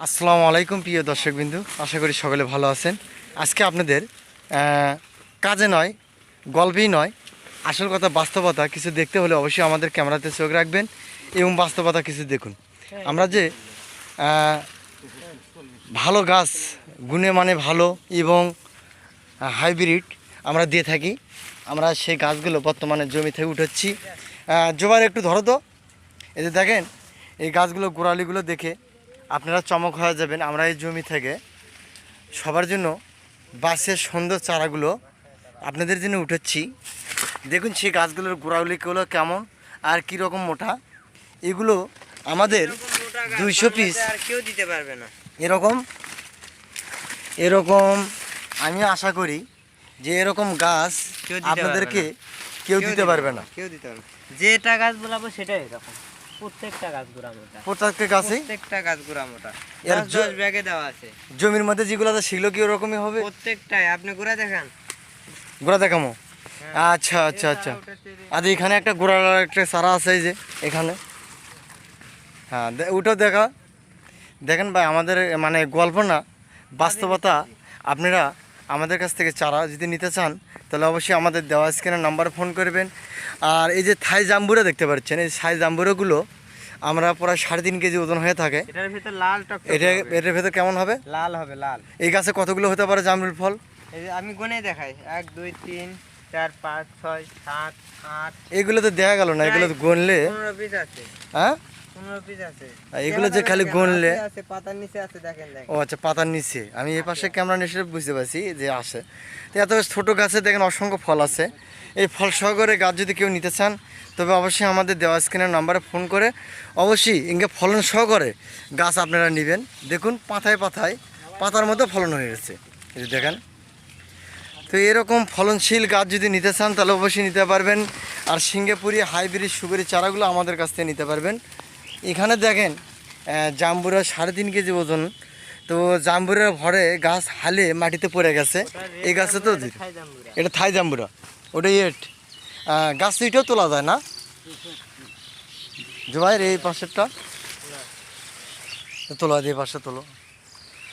আসসালামু আলাইকুম প্রিয় দর্শকবিন্দু। আশা করি সকলে ভালো আছেন। আজকে আপনাদের কাজে নয় গল্পেই নয় আসল কথা বাস্তবতা কিছু দেখতে হলে অবশ্যই আমাদের ক্যামেরাতে চোখ রাখবেন এবং বাস্তবতা কিছু দেখুন। আমরা যে ভালো গাছ গুণে মানে ভালো এবং হাইব্রিড আমরা দিয়ে থাকি আমরা সেই গাছগুলো বর্তমানে জমি থেকে উঠাচ্ছি জোবার একটু ধরো তো। এই যে দেখেন এই গাছগুলো গোড়ালিগুলো দেখে আপনারা চমক হয়ে যাবেন আমরা এই জমি থেকে। সবার জন্য বাসের সুন্দর চারাগুলো আপনাদের জন্য উঠাচ্ছি। দেখুন সেই গাছগুলোর গোড়ালিগুলো কেমন আর কী রকম মোটা। এগুলো আমাদের দুইশো পিস। কেউ দিতে পারবে না। এরকম এরকম আমি আশা করি যে এরকম গাছ আপনাদেরকে কেউ দিতে পারবে না। কেউ দিতে পারবে যেটা গাছ বলাবো সেটাই এরকম। প্রত্যেকটা গাছ গুড়া মোটা। প্রত্যেকটা গাছে প্রত্যেকটা গাছ গুড়া মোটা। এর দশ জ- দশ ব্যাগে দেওয়া আছে। জমির মধ্যে যেগুলো আছে সেগুলো কি ওরকমই হবে? প্রত্যেকটাই। আপনি গুড়া দেখান। গোড়া দেখামো? হ্যাঁ। আচ্ছা আচ্ছা আচ্ছা। আর এখানে একটা গোড়ার একটা চারা আছে এই যে এখানে। হ্যাঁ ওটাও দেখা। দেখেন ভাই আমাদের মানে গল্প না বাস্তবতা। আপনারা আমাদের কাছ থেকে চারা যদি নিতে চান তাহলে অবশ্যই আমাদের দেওয়া স্ক্রিনের নাম্বার ফোন করবেন। আর এই যে থাই জাম্বুরা দেখতে পাচ্ছেন এই থাই জাম্বুরাগুলো আমরা প্রায় সাড়ে তিন কেজি ওজন হয়ে থাকে। এটার ভিতর লাল এটা এটার ভেতর কেমন হবে? লাল হবে লাল। এই গাছে কতগুলো হতে পারে জামরুল ফল? আমি গুনে দেখাই। এক দুই তিন চার পাঁচ ছয় সাত আট। এগুলো তো দেখা গেল না এগুলো তো গনলে হ্যাঁ? এগুলো যে খালি গুনলে ও আচ্ছা পাতার নিচে। আমি এই পাশে ক্যামেরা নিচে বুঝতে পারছি যে আসে। তো এত ছোটো গাছে দেখেন অসংখ্য ফল আছে। এই ফল সহকারে গাছ যদি কেউ নিতে চান তবে অবশ্যই আমাদের দেওয়া স্ক্রিনের নাম্বারে ফোন করে অবশ্যই ইঙ্গে ফলন সহকারে গাছ আপনারা নেবেন। দেখুন পাতায় পাতায় পাতার মতো ফলন হয়ে গেছে। এই দেখেন। তো এরকম ফলনশীল গাছ যদি নিতে চান তাহলে অবশ্যই নিতে পারবেন। আর সিঙ্গাপুরি হাইব্রিড সুগারি চারাগুলো আমাদের কাছ থেকে নিতে পারবেন। এখানে দেখেন জাম্বুরা সাড়ে তিন কেজি ওজন। তো জাম্বুরের ভরে গাছ হালে মাটিতে পড়ে গেছে। এই গাছে তো এটা থাই জাম্বুরা। ওটা ইয়েট গাছ এটাও তোলা যায় না? জুবাইর এই পাশেরটা? তোলা দিয়ে পাশে তোলো।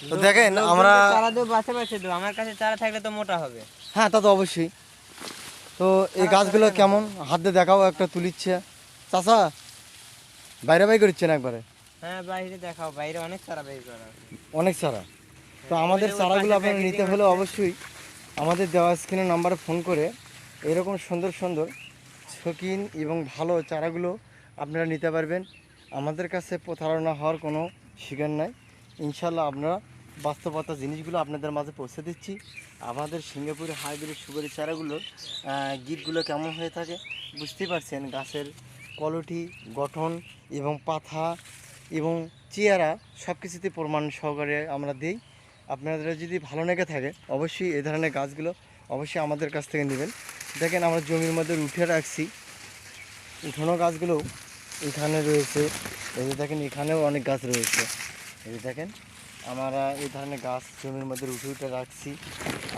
তো দেখেন আমরা আমার কাছে চারা থাকলে তো মোটা হবে। হ্যাঁ তা তো অবশ্যই। তো এই গাছগুলো কেমন? হাত দিয়ে দেখাও একটা তুলিচ্ছে। চাচা বাইরে বাই করছেন একবারে? হ্যাঁ বাইরে দেখাও বাইরে অনেক চারা বের করা। অনেক চারা তো আমাদের ওই চারাগুলো আপনারা নিতে হলে অবশ্যই আমাদের দেওয়া স্ক্রিনের নাম্বারে ফোন করে এরকম সুন্দর সুন্দর শৌখিন এবং ভালো চারাগুলো আপনারা নিতে পারবেন। আমাদের কাছে প্রতারণা হওয়ার কোনো শিকার নাই। ইনশাল্লাহ আপনারা বাস্তবতা জিনিসগুলো আপনাদের মাঝে পৌঁছে দিচ্ছি। আমাদের সিঙ্গাপুরের হাইব্রিড সুগারি চারাগুলোর আহ, গিটগুলো কেমন হয়ে থাকে বুঝতেই পারছেন। গাছের কোয়ালিটি গঠন এবং পাথা এবং চেয়ারা সব কিছুতে প্রমাণ সহকারে আমরা দিই। আপনাদের যদি ভালো লেগে থাকে, অবশ্যই এ ধরনের গাছগুলো অবশ্যই আমাদের কাছ থেকে নেবেন। দেখেন আমরা জমির মধ্যে উঠে রাখছি। উঠানো গাছগুলো এখানে রয়েছে। এই যে দেখেন, এখানেও অনেক গাছ রয়েছে। এই যে দেখেন, আমরা এই ধরনের গাছ জমির মধ্যে উঠে উঠে রাখছি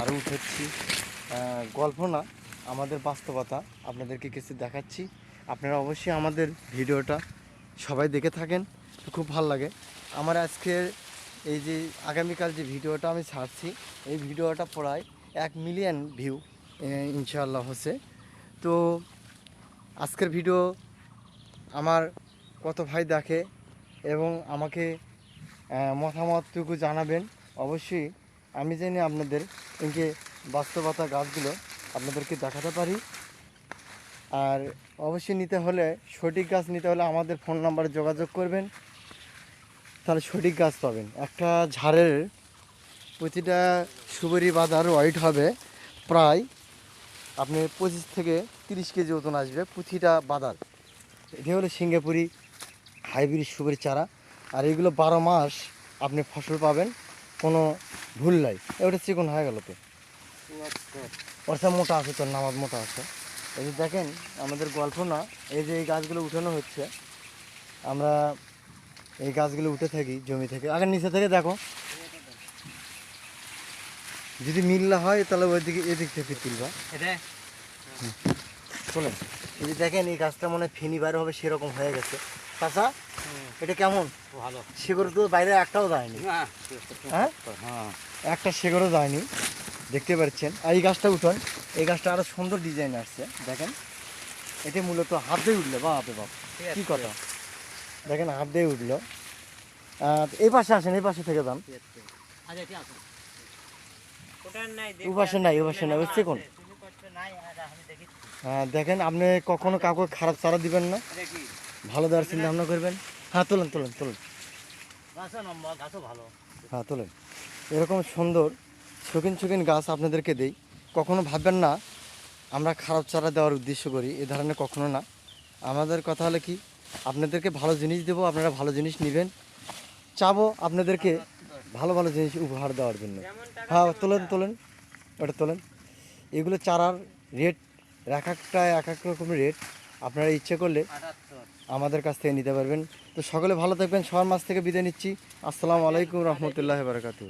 আরও উঠেছি। গল্প না, আমাদের বাস্তবতা। আপনাদেরকে কিছু দেখাচ্ছি। আপনারা অবশ্যই আমাদের ভিডিওটা সবাই দেখে থাকেন খুব ভালো লাগে। আমার আজকের এই যে আগামীকাল যে ভিডিওটা আমি ছাড়ছি, এই ভিডিওটা প্রায় এক মিলিয়ন ভিউ ইনশাআল্লাহ হচ্ছে। তো আজকের ভিডিও আমার কত ভাই দেখে এবং আমাকে মতামতটুকু জানাবেন, অবশ্যই আমি জানি আপনাদের ইনকে বাস্তবতা গাছগুলো আপনাদেরকে দেখাতে পারি। আর অবশ্যই নিতে হলে সঠিক গাছ নিতে হলে আমাদের ফোন নাম্বারে যোগাযোগ করবেন। তাহলে সঠিক গাছ পাবেন। একটা ঝাড়ের প্রতিটা সুবরি বাজার ওয়াইট হবে। প্রায় আপনি পঁচিশ থেকে তিরিশ কেজি ওজন আসবে প্রতিটা বাদার এটা হলো সিঙ্গাপুরি হাইব্রিড সুবরি চারা। আর এগুলো বারো মাস আপনি ফসল পাবেন কোনো ভুল নাই। ওটা চিকন হয়ে গেল তো। ওটা মোটা আছে তোর নামাজ মোটা আছে। এই যে দেখেন আমাদের গল্প না এই যে এই গাছগুলো উঠানো হচ্ছে আমরা এই গাছগুলো উঠে থাকি জমি থেকে। আগে নিচে থেকে দেখো। যদি মিল্লা হয় তাহলে ওই দিকে এদিক থেকে তুলবা। এটা? চলেন। এই যে দেখেন এই গাছটা মনে হয় ফেনি বার হবে সেরকম হয়ে গেছে। চাচা এটা কেমন? ভালো। শিকড় তো বাইরে একটাও যায়নি। হ্যাঁ? হ্যাঁ। একটা শিকড়ও যায়নি। দেখতে পাচ্ছেন। আর এই গাছটা উঠোন এই গাছটা আরও সুন্দর ডিজাইন আসছে দেখেন। এটা মূলত হাত দিয়ে উঠল বা আপে বাপ কি কথা? দেখেন হাত দিয়ে উঠল। আর এই পাশে আসেন এই পাশে থেকে যান। আচ্ছা নাই আর হ্যাঁ দেখেন আপনি কখনো কাউকে খারাপ চারা দিবেন না। ভালো দেওয়ার চিন্তা ভাবনা করবেন। হ্যাঁ তোলেন তোলেন তোলেন। হ্যাঁ তোলেন। এরকম সুন্দর শৌখিন শৌখিন গাছ আপনাদেরকে দেই। কখনো ভাববেন না, আমরা খারাপ চারা দেওয়ার উদ্দেশ্য করি, এ ধরনের কখনো না। আমাদের কথা হলো কি, আপনাদেরকে ভালো জিনিস দেবো, আপনারা ভালো জিনিস নেবেন। চাবো আপনাদেরকে ভালো ভালো জিনিস উপহার দেওয়ার জন্য। হ্যাঁ তোলেন তোলেন, ওটা তোলেন। এগুলো চারার রেট এক একটা এক এক রকম রেট আপনারা ইচ্ছে করলে আমাদের কাছ থেকে নিতে পারবেন। তো সকলে ভালো থাকবেন, সবার মাছ থেকে বিদায় নিচ্ছি। আসসালামু আলাইকুম রহমতুল্লাহ বারকাতু